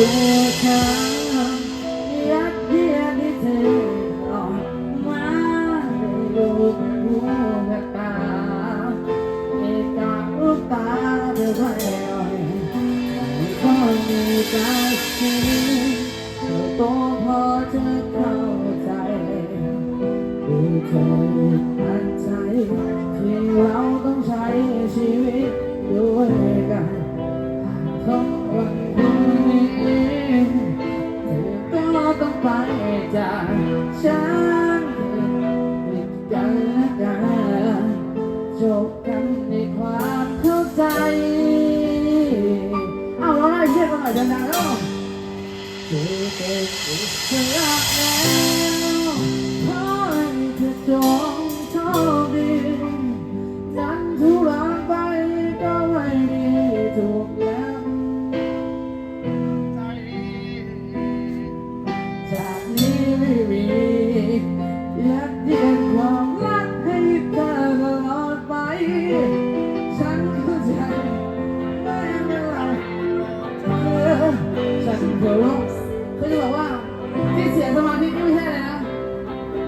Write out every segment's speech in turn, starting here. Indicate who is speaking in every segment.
Speaker 1: ตัวเธอรักเดียวที่เออกมาให้ดูเป็นหูแบตาให้ตาลูกตาเธอไว้อ่อยให้คนมีใจฉัเธอโตพอเธเข้าใจดูเธอทันใจที่เราต้องใช้ชีวิต อยเดินทางแล้วเธอเธอเธอรักแล้วเพราะเธอจบ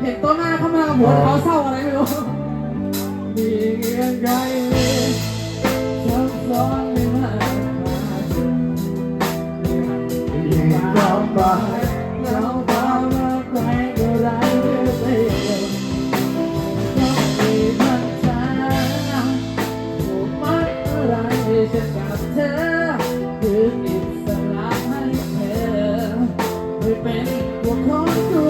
Speaker 1: เห็นตัวหน้าเขามากับหัวเขาเศร้าอะไรไม่รู้มีเงื่อนไขซับซ้อนไม่มากมียเราต้องไรเป็นตัวคนตัว